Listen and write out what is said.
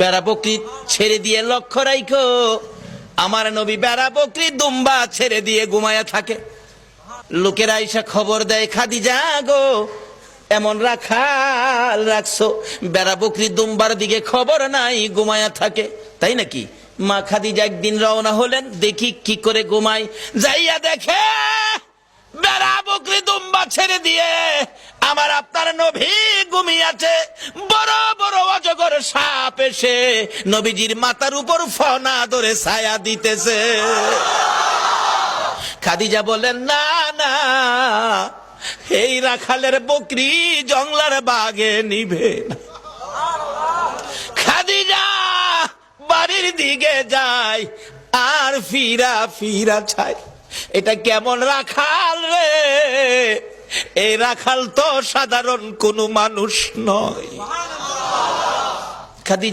বেড়া বকরি ছেড়ে দিয়ে লক্ষ্য রাইখো। আমার নবী বেড়া বকরি দুম্বা ছেড়ে দিয়ে ঘুমায়া থাকে। লোকেরা এসে খবর দেয়, খাদিজা গো, এমন রাখাল রাখছো। বেড়া বকরি দুম্বার দিকে খবর নাই, ঘুমায়া থাকে। তাই নাকি? মা খাদিজা একদিন রওনা হলেন, দেখি কি করে ঘুমাই যাইয়া দেখে বেড়া বকরি দুম্বা ছেড়ে দিয়ে আমার আপনার নভী ঘুমিয়াছে। এসে নবীজির মাথার উপর ফনা ধরে ছায়া দিতেছে। খাদিজা বলেন না না, এই রাখালের বকরি জংলার বাগে নিবে খাদিজা বাড়ির দিকে যায়, আর ফিরা ফিরা ছাই এটা কেমন রাখাল রে? এই রাখাল তো সাধারণ কোনো মানুষ নয়। খাদিজা